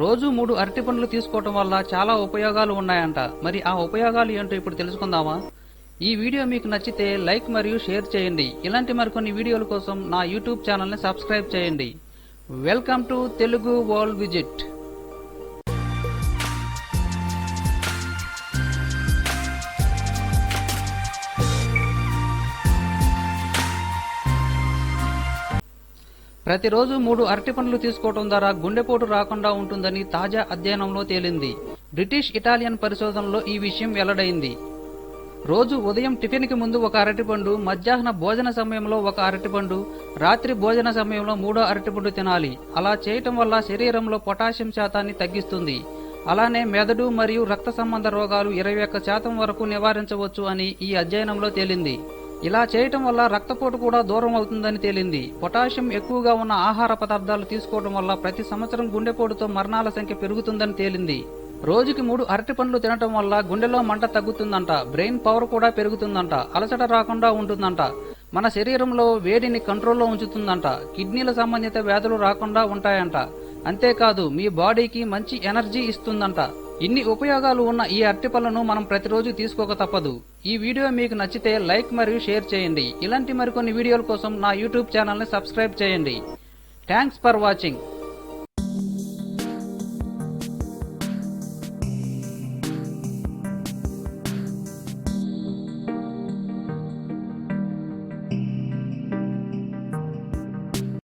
రోజు మూడు అరటి పండ్లు తీసుకోవటం వల్ల చాలా ఉపయోగాలు ఉన్నాయంట. మరి ఆ ఉపయోగాలు ఏంటో ఇప్పుడు తెలుసుకుందామా? ఈ వీడియో మీకు నచ్చితే లైక్ మరియు షేర్ చేయండి. ఇలాంటి మరికొన్ని వీడియోల కోసం నా యూట్యూబ్ ఛానల్ని సబ్స్క్రైబ్ చేయండి. Welcome to Telugu world visit. ప్రతిరోజు మూడు అరటి పండ్లు తీసుకోవడం ద్వారా గుండెపోటు రాకుండా ఉంటుందని తాజా అధ్యయనంలో తేలింది. బ్రిటిష్ ఇటాలియన్ పరిశోధనలో ఈ విషయం వెల్లడైంది. రోజు ఉదయం టిఫిన్కి ముందు ఒక అరటిపండు మధ్యాహ్న భోజన సమయంలో ఒక అరటిపండు రాత్రి భోజన సమయంలో మూడో అరటిపండు తినాలి. అలా చేయటం వల్ల శరీరంలో పొటాషియం శాతాన్ని తగ్గిస్తుంది. అలానే మెదడు మరియు రక్త సంబంధ రోగాలు ఇరవై ఒక్క శాతం వరకు నివారించవచ్చు అని ఈ అధ్యయనంలో తేలింది. ఇలా చేయటం వల్ల రక్తపోటు కూడా దూరం అవుతుందని తేలింది. పొటాషియం ఎక్కువగా ఉన్న ఆహార పదార్థాలు తీసుకోవడం వల్ల ప్రతి సంవత్సరం గుండెపోటుతో మరణాల సంఖ్య పెరుగుతుందని తేలింది. రోజుకి మూడు అరటి పండ్లు తినటం వల్ల గుండెలో మంట తగ్గుతుందంట. బ్రెయిన్ పవర్ కూడా పెరుగుతుందంట. అలసట రాకుండా ఉంటుందంట. మన శరీరంలో వేడిని కంట్రోల్లో ఉంచుతుందంట. కిడ్నీల సంబంధిత వ్యాధులు రాకుండా ఉంటాయంట. అంతేకాదు మీ బాడీకి మంచి ఎనర్జీ ఇస్తుందంట. ఇన్ని ఉపయోగాలు ఉన్న ఈ అరటి పళ్ళను మనం ప్రతిరోజు తీసుకోక తప్పదు. ఈ వీడియో మీకు నచ్చితే లైక్ మరియు షేర్ చేయండి. ఇలాంటి మరికొన్ని వీడియోల కోసం నా యూట్యూబ్ ఛానల్ని సబ్స్క్రైబ్ చేయండి. Thanks for watching